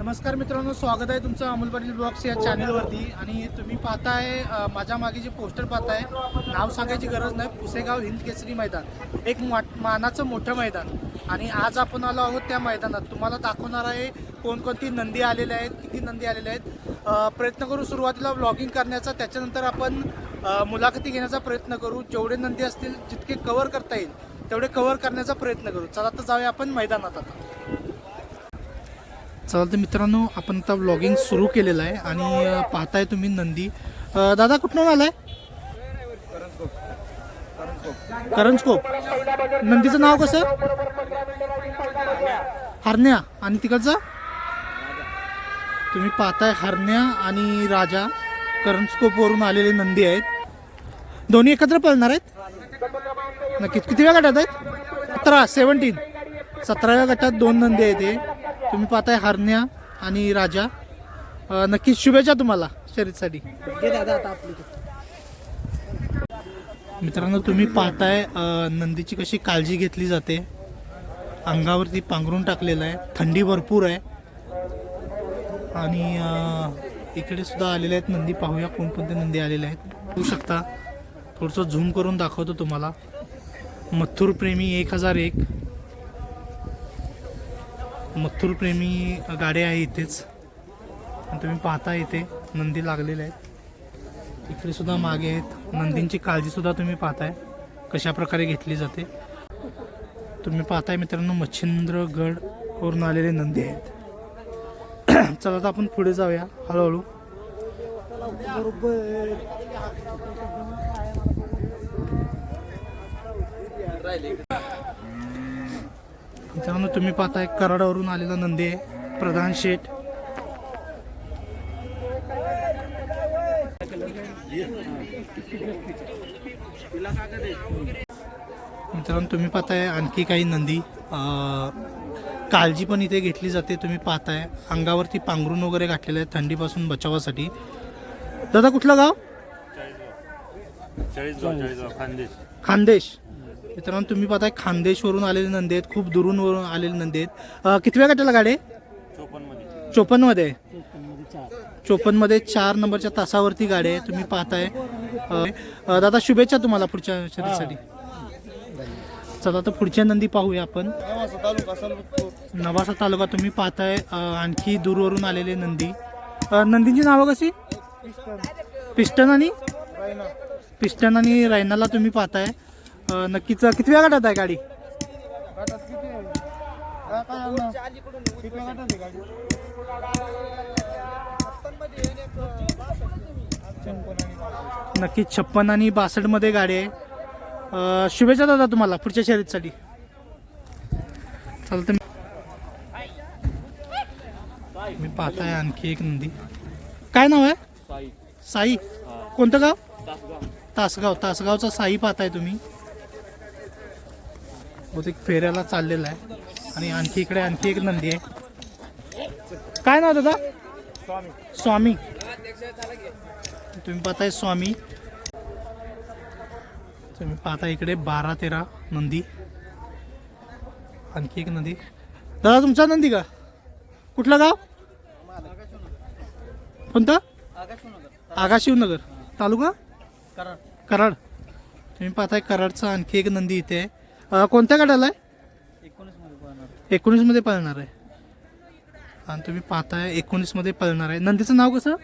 नमस्कार मित्रांनो स्वागत आहे तुमचं अमोल पाटील ब्लॉग्स या चॅनलवरती. आणि तुम्ही पाहताय माझ्या मागे जे पोस्टर पाहताय नाव सांगायची गरज नाही पुसेगाव हिंद केसरी मैदान. एक मानाचं मोठं मैदान. आणि आज आपण आलो आहोत त्या मैदानात. तुम्हाला दाखवणार आहे कोणकोणती नंदी आलेल्या आहेत किती नंदी आलेल्या आहेत. प्रयत्न करू सुरुवातीला ब्लॉगिंग करण्याचा त्याच्यानंतर आपण मुलाखती घेण्याचा प्रयत्न करू. जेवढे नंदी असतील जितके कव्हर करता येईल तेवढे कव्हर करण्याचा प्रयत्न करू. चला तर जाऊया आपण मैदानात आता. चला तर मित्रांनो आपण आता व्लॉगिंग सुरू केलेलं आहे आणि पाहताय तुम्ही नंदी. दादा कुठून आलाय? करंजकोप नंदीचं नाव कसं? हरण्या. आणि तिकडचं? तुम्ही पाहताय हरण्या आणि राजा करंजकोपवरून आलेले नंदी आहेत. दोन्ही एकत्र पळणार आहेत? नक्कीच. किती वेळा गटात आहेत? सतरा सेवन्टीन सतराव्या गटात दोन नंदी आहेत हे. तुम्ही पाहताय हरण्या आणि राजा. नक्कीच शुभेच्छा तुम्हाला शर्यतीसाठी. मित्रांनो तुम्ही पाहताय नंदीची कशी काळजी घेतली जाते. अंगावरती पांघरून टाकलेलं आहे. थंडी भरपूर आहे. आणि इकडे सुद्धा आलेले आहेत नंदी. पाहूया कोणकोणते नंदी आलेले आहेत. पाहू शकता. थोडंसं झूम करून दाखवतो तुम्हाला. मथुर प्रेमी एक हजार एक. मथुर प्रेमी गाडी आहे इथेच. आणि तुम्ही पाहता इथे नंदी लागलेले आहेत. इकडे सुद्धा मागे आहेत. नंदींची काळजी सुद्धा तुम्ही पाहताय कशा प्रकारे घेतली जाते. तुम्ही पाहताय मित्रांनो मच्छिंद्रगड वरून आलेले नंदी आहेत. चला तर आपण पुढे जाऊया हळूहळू मित्रांनो तुम्ही पाहताय कराडावरून आलेला नंदी आहे प्रधान शेठ. मित्रांनो तुम्ही पाहताय आणखी काही नंदी. काळजी पण इथे घेतली जाते तुम्ही पाहताय. अंगावरती पांघरून वगैरे घातलेले आहे थंडीपासून बचावासाठी. दादा कुठलं गाव? खानदेश. खानदेश. मित्रांनो तुम्ही पाहताय खानदेशवरून आलेले नंदी आहेत खूप दुरून वरून आलेले नंदी आहेत. कितव्या गटाला गाडी? आहे चोपन्नमध्ये चोपन्नमध्ये चोपन्नमध्ये चार नंबरच्या तासावरती गाडी आहे तुम्ही पाहताय. दादा शुभेच्छा तुम्हाला पुढच्या शर्यतीसाठी. चला तर पुढच्या नंदी पाहूया आपण. नवासा तालुका तुम्ही पाहताय आणखी दूरवरून आलेले नंदी. नंदींची नावं कशी? पिस्टन. आणि? पिस्टन आणि रायनाला तुम्ही पाहताय. नक्कीच. किती वेळा गटात आहे गाडी? नक्कीच. छप्पन आणि बासष्टमध्ये गाडी आहे. शुभेच्छा दादा तुम्हाला पुढच्या शर्यतीसाठी. चालतं मी पाहताय आणखी एक नंदी. काय नाव आहे? साई. कोणतं गाव? तासगाव. तासगावचा साई पाहताय तुम्ही. बहुतेक फेऱ्याला चाललेला आहे. आणि आणखी इकडे आणखी एक नंदी आहे. काय नाव दादा? स्वामी. तुम्ही पाहताय स्वामी. तुम्ही पाहता इकडे बारा तेरा नंदी. आणखी एक नंदी. दादा तुमचा नंदी का? कुठलं गाव? कोणतं? आगाशिवनगर. तालुका? कराड. तुम्ही पाहताय कराडचा आणखी एक नंदी इथे आहे. कोणत्या गटाला आहे? एकोणीसमध्ये पळणार आहे. आणि तुम्ही पाहताय एकोणीसमध्ये पळणार आहे. नंदीचं नाव कसं?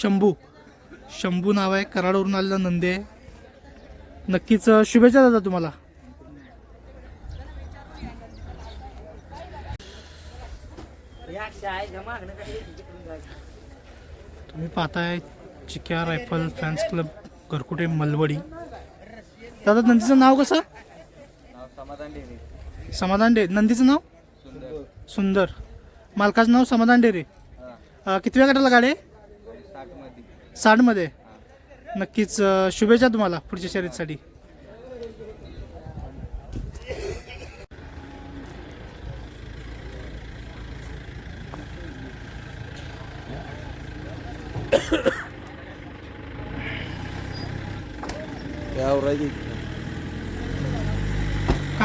शंभू. शंभू नाव आहे. कराडवरून आलेला नंदी आहे. नक्कीच शुभेच्छा दादा तुम्हाला. तुम्ही पाहताय Chikya rifle fans club Gharkute Malwadi. दादा नंदीचं नाव कसं? समाधान डे नंदीचं नाव? सुंदर. मालकाचं नाव समाधान डेरे अं, कितव्या गटाला गाडी साठमध्ये. नक्कीच शुभेच्छा तुम्हाला पुढच्या शर्यतीसाठी.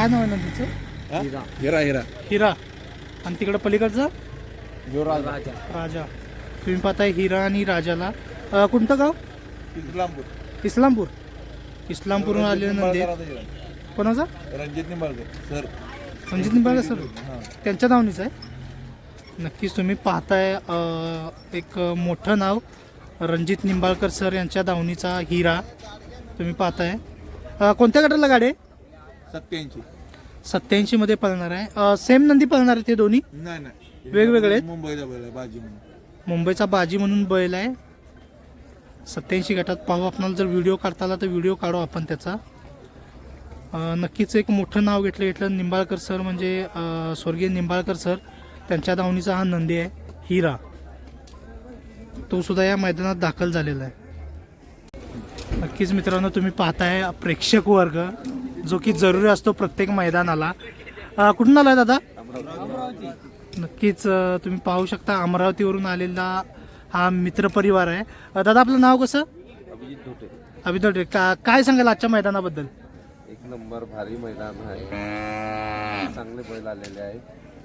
काय नाव आहे नंदीचं हिरा. हिरा हिरा. आणि तिकडं पलीकडचं? जो राजा. राजा. तुम्ही पाहताय हिरा आणि राजाला. अ, कोणतं गाव? इस्लामपूर. इस्लामपूर. इस्लामपूरहून आलेले नंदी. कोणाचा? रणजित निंबाळकर सर. रणजित निंबाळकर सर. हां. त्यांच्या नावनीच आहे? नक्कीच तुम्ही पाहताय अ, एक मोठं नाव रणजित निंबाळकर सर यांच्या दावणीचा हिरा. तुम्ही पाहताय. अ, कोणत्या गटाला गाडी आहे? सत्याऐंशी. सत्याऐंशी मध्ये पळणार आहे. सेम नंदी पळणार आहे ते दोन्ही? नाही नाही. वेगवेगळे आहेत? मुंबईला बैल आहे, बाजी म्हणून. मुंबईचा बाजी म्हणून बैल आहे. सत्याऐंशी गटात पाहू आपणाला जर व्हिडिओ काढता आला तर व्हिडिओ काढू आपण त्याचा. अ, नक्कीच एक मोठं नाव घेतलं घेतलं निंबाळकर सर म्हणजे अ, स्वर्गीय निंबाळकर सर. त्यांच्या दावणीचा हा नंदी आहे हिरा. तो सुद्धा या मैदानात दाखल झालेला आहे. नक्कीच मित्रांनो तुम्ही पाहताय प्रेक्षक वर्ग. जो की जरुरी असतो प्रत्येक मैदानाला. कुठून आलाय दादा? नक्कीच तुम्ही पाहू शकता अमरावतीवरून आलेला हा मित्रपरिवार आहे. दादा आपलं नाव कसं? अभिजित धोटे. का काय सांगाल आजच्या मैदानाबद्दल? एक नंबर भारी मैदान आहे. चांगले बैल आलेले आहे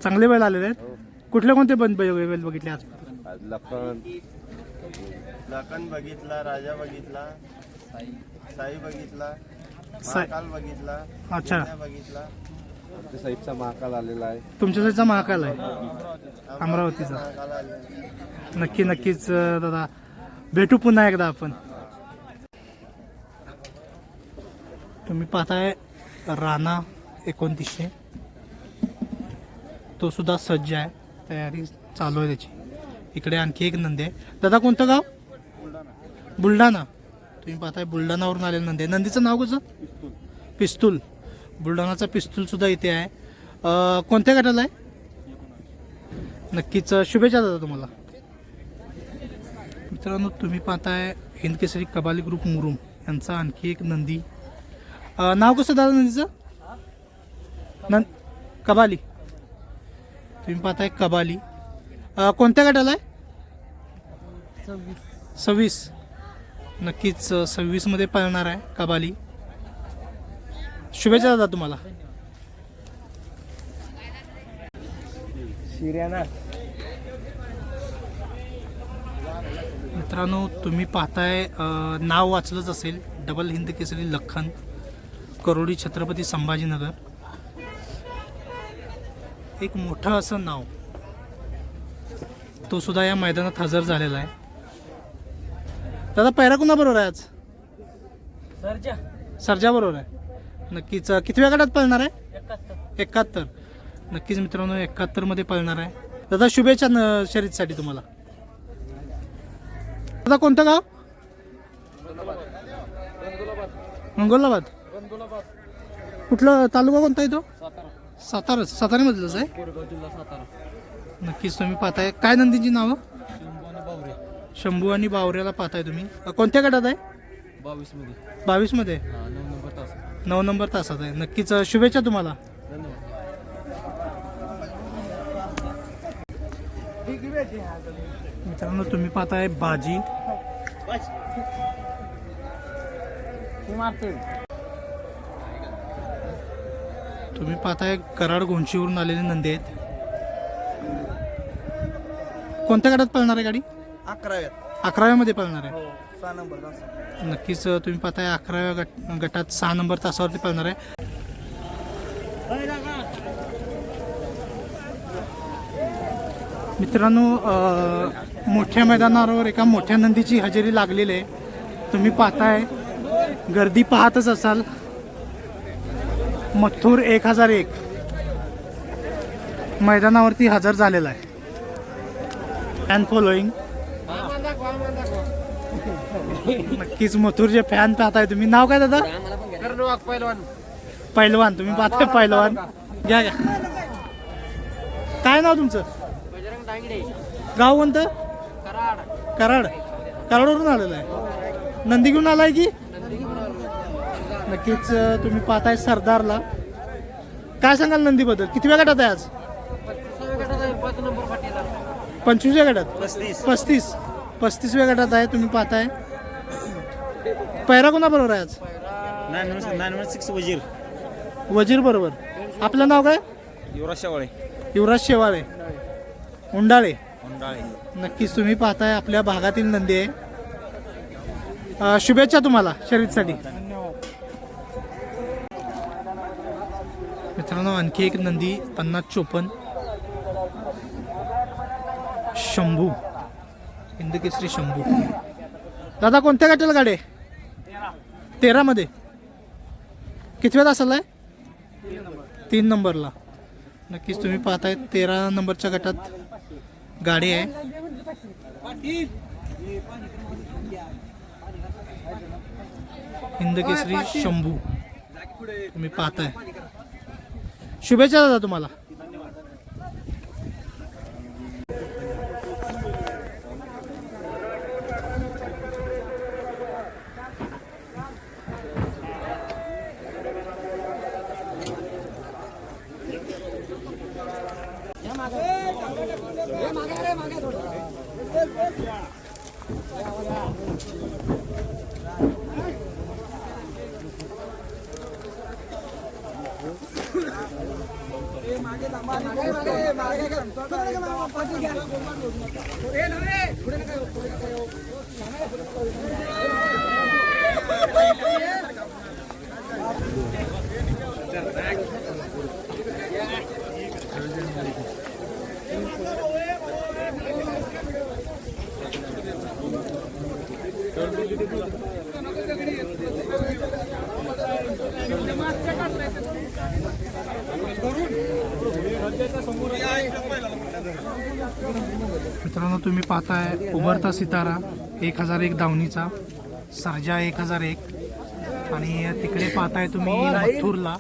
चांगले बैल आलेले आहेत? हो. कुठले कोणते पण बैल बैल बघितले आज? आज लखन. लखन बघितला राजा बघितला साई बघितला. महाकाल बघितला अच्छा. पुण्या बघितला. आमच्या साईडचा महाकाल आलेला आहे. तुमच्या साईडचा महाकाल आहे? अमरावतीचा. महाकाल नक्की नक्कीच अ, दादा. भेटू पुन्हा एकदा आपण. तुम्ही पाहताय राणा एकोणतीसशे. तो सुद्धा सज्ज आहे. तयारी चालू आहे त्याची. इकडे आणखी एक नंदी आहे. दादा कोणतं गाव? बुलढाणा. तुम्ही पाहताय बुलढाणावरून आलेलं नंदी. आहे नंदीचं नाव कसं? पिस्तूल. बुलढाणाचा पिस्तूल सुद्धा इथे आहे. अ, कोणत्या गटाला आहे? नक्कीच शुभेच्छा दादा तुम्हाला. मित्रांनो तुम्ही पाहताय हिंद केसरी कबाली ग्रुप मुरुम यांचा आणखी एक नंदी. नाव कसं दादा नंदीचं? नं कबाली. तुम्ही पाहताय कबाली. अ, कोणत्या गटाला आहे? सव्वीस. नक्कीच सव्वीसमध्ये पळणार आहे कबाली. शुभेच्छा दादा तुम्हाला. मित्रांनो तुम्ही पाहताय नाव वाचलंच असेल डबल हिंद केसरी लखन करोडी छत्रपती संभाजीनगर. एक मोठं असं नाव. तो सुद्धा या मैदानात हजर झालेला आहे. दादा पैरा कुणा बरोबर आहे आज? सरजा. बरोबर आहे. नक्कीच. अ, कितव्या गटात पळणार आहे? एकाहत्तर. नक्कीच मित्रांनो एकाहत्तरमध्ये पळणार आहे. दादा शुभेच्छा न शर्यतीसाठी तुम्हाला. दादा कोणतं गाव? मंगोलाबाद. कुठलं तालुका कोणता आहे तो? सातारा. साताऱ्यामधलंच आहे? नक्कीच तुम्ही पाहताय. काय नंदींची नावं? शंभू आणि बावऱ्याला पाहताय तुम्ही. अ, कोणत्या गटात आहे? बावीसमध्ये बावीसमध्ये नऊ नंबर तास नऊ नंबर तासात आहे. नक्कीच अ, शुभेच्छा तुम्हाला. मित्रांनो तुम्ही पाहताय बाजी. तुम्ही पाहताय कराड गोंशीवरून आलेले नंदी आहेत. कोणत्या गटात पळणार आहे गाडी? अकराव्यात. अकराव्यामध्ये पळणार आहे? हो सहा नंबर नक्कीच अ, तुम्ही पाहताय अकराव्या गट गटात सहा नंबर तासावरती पळणार आहे. मित्रांनो अ, मोठ्या मैदानावर एका मोठ्या नंदीची हजेरी लागलेली आहे. तुम्ही पाहताय गर्दी पाहतच असाल. मथुर एक हजार एक. मैदानावरती हजर झालेला आहे. फॅन फॉलोईंग नक्कीच मथुरचे फॅन पाहताय तुम्ही. नाव काय दादा? पैलवान. तुम्ही पाहताय पैलवान. घ्या घ्या. काय नाव तुमचं? गाव कोणतं? कराड. कराडवरून आलेलं आहे. नंदी घेऊन आलाय की? नक्कीच तुम्ही पाहताय सरदारला. काय सांगाल नंदीबद्दल? किती वेळ गटात आहे आज? पंचवीसव्या गटात. पस्तीस पस्तीस. पस्तीसव्या गटात आहे तुम्ही पाहताय. पैरा कोणा बरोबर आहे आज? Nine one nine one six Wazir. Wazir बरोबर. आपलं नाव काय? युवराज शेवाळे. युवराज शेवाळे. उंडाळे. नक्कीच तुम्ही पाहताय आपल्या भागातील नंदी आहे. अ, शुभेच्छा तुम्हाला शर्यतीसाठी. मित्रांनो आणखी एक नंदी पन्नास चोपन्न. शंभू. हिंदकेसरी शंभू. दादा कोणत्या गटाला गाडी आहे? तेरामध्ये कितव्या तासाला आहे तीन नंबरला. नक्कीच तुम्ही पाहताय तेरा नंबरच्या गटात गाडी आहे. हिंदकेसरी शंभू. तुम्ही पाहताय. शुभेच्छा दादा तुम्हाला. ए मागे लंबा मागे मागे मागे का तो लगे मां पाटी का ए नवे पुढे का पुढे का यो नवे मित्रांनो तुम्ही पाहताय उभरता सितारा एक हजार एक दावणीचा सर्जा एक हजार एक. आणि तिकडे पाहताय तुम्ही मथुरला.